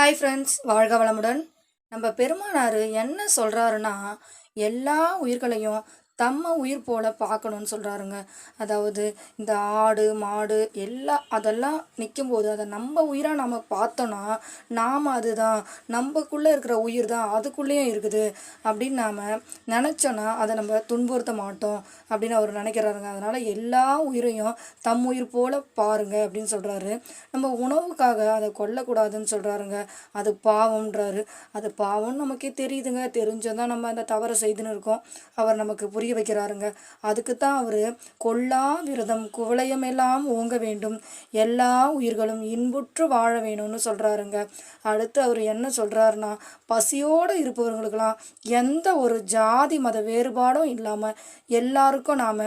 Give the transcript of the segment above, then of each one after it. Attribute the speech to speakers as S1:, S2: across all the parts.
S1: Hi friends வாழ்க வளமுடன். நம்ம பெருமானார் என்ன சொல்கிறாருன்னா எல்லா உயிர்களையும் தம்ம உயிர் போல பார்க்கணுன்னு சொல்கிறாருங்க அதாவது இந்த ஆடு மாடு எல்லாம் அதெல்லாம் நிற்கும்போது அதை நம்ம உயிராக நம்ம பார்த்தோன்னா நாம் அதுதான் நம்மக்குள்ளே இருக்கிற உயிர் தான் அதுக்குள்ளேயும் இருக்குது. அப்படின்னு நாம் நினச்சோன்னா அதை நம்ம துன்புறுத்த மாட்டோம் அப்படின்னு அவர் நினைக்கிறாருங்க. அதனால் எல்லா உயிரையும் தம் உயிர் போல பாருங்க அப்படின்னு சொல்கிறாரு நம்ம உணவுக்காக அதை கொல்லக்கூடாதுன்னு சொல்கிறாருங்க அது பாவம்ன்றாரு. அது பாவம்னு நமக்கே தெரியுதுங்க. தெரிஞ்சதான் நம்ம அந்த தவறை செய்துன்னு இருக்கோம். அவர் நமக்கு புரிய வைக்கிறாருங்க. அதுக்கு தான் அவர் கொல்லா விரதம் குவளையமெல்லாம் ஓங்க வேண்டும் எல்லா உயிர்களும் இன்புற்று வாழ வேணும்னு சொல்கிறாருங்க அடுத்து அவர் என்ன சொல்கிறாருன்னா பசியோடு இருப்பவர்களுக்கெல்லாம் எந்த ஒரு ஜாதி மத வேறுபாடும் இல்லாமல் எல்லாருக்கும் நாம்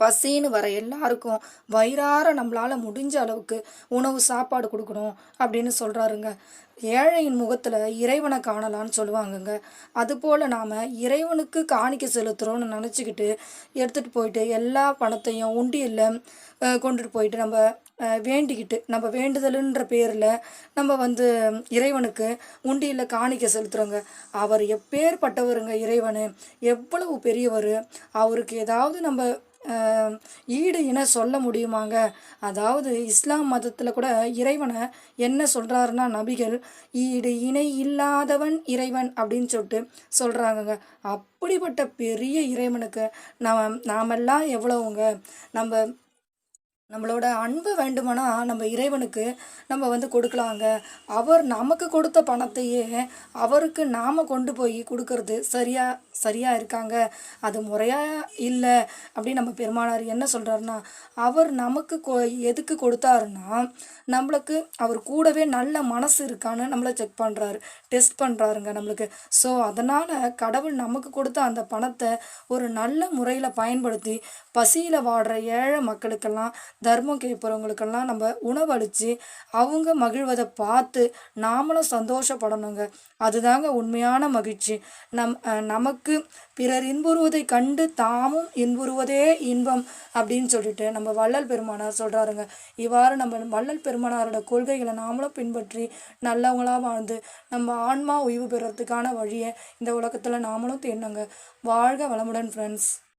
S1: பசின்னு வர எல்லாருக்கும் வயிறார நம்மளால் முடிஞ்ச அளவுக்கு உணவு சாப்பாடு கொடுக்கணும் அப்படின்னு சொல்கிறாருங்க ஏழையின் முகத்தில் இறைவனை காணலான்னு சொல்லுவாங்கங்க. அதுபோல் நாம் இறைவனுக்கு காணிக்க செலுத்துகிறோன்னு நினச்சிக்கிட்டு எடுத்துகிட்டு போயிட்டு எல்லா பணத்தையும் உண்டியில் கொண்டுட்டு போயிட்டு நம்ம வேண்டிக்கிட்டு நம்ம வேண்டுதலுன்ற பேரில் நம்ம வந்து இறைவனுக்கு உண்டியில் காணிக்க செலுத்துகிறோங்க அவர் எப்பேற்பட்டவருங்க இறைவன். எவ்வளவு பெரியவர். அவருக்கு ஏதாவது நம்ம ஈடு இன சொல்ல முடியுமாங்க? அதாவது இஸ்லாம் மதத்தில் கூட இறைவனை என்ன சொல்கிறாருன்னா நபிகள் ஈடு இணை இல்லாதவன் இறைவன் அப்படின்னு சொல்லிட்டு சொல்கிறாங்கங்க அப்படிப்பட்ட பெரிய இறைவனுக்கு நாம் நாமெல்லாம் எவ்வளவுங்க? நம்ம நம்மளோட அன்பு வேண்டுமானா நம்ம இறைவனுக்கு நம்ம வந்து கொடுக்கலாங்க. அவர் நமக்கு கொடுத்த பணத்தையே அவருக்கு நாம் கொண்டு போய் கொடுக்கறது சரியா சரியாக இருக்காங்க. அது முறையாக இல்லை அப்படின்னு நம்ம பெருமானார் என்ன சொல்கிறாருன்னா அவர் நமக்கு கொ எதுக்கு கொடுத்தாருன்னா நம்மளுக்கு அவர் கூடவே நல்ல மனசு இருக்கான்னு நம்மளை செக் பண்ணுறாரு டெஸ்ட் பண்ணுறாருங்க நம்மளுக்கு. ஸோ அதனால் கடவுள் நமக்கு கொடுத்த அந்த பணத்தை ஒரு நல்ல முறையில் பயன்படுத்தி பசியில் வாடுற ஏழை மக்களுக்கெல்லாம் தர்மம் கேட்புறவங்களுக்கெல்லாம் நம்ம உணவளித்து அவங்க மகிழ்வதை பார்த்து நாமளும் சந்தோஷப்படணுங்க. அதுதாங்க உண்மையான மகிழ்ச்சி. நம் நமக்கு பிறர் இன்புறுவதை கண்டு தாமும் இன்புறுவதே இன்பம் அப்படின்னு சொல்லிட்டு நம்ம வள்ளல் பெருமானார் சொல்கிறாருங்க இவ்வாறு நம்ம வள்ளல் பெருமானாரோட கொள்கைகளை நாமளும் பின்பற்றி நல்லவங்களாக வாழ்ந்து நம்ம ஆன்மா ஓய்வு பெறுறதுக்கான வழியை இந்த உலகத்தில் நாமளும் தேடினோங்க வாழ்க வளமுடன் ஃப்ரெண்ட்ஸ்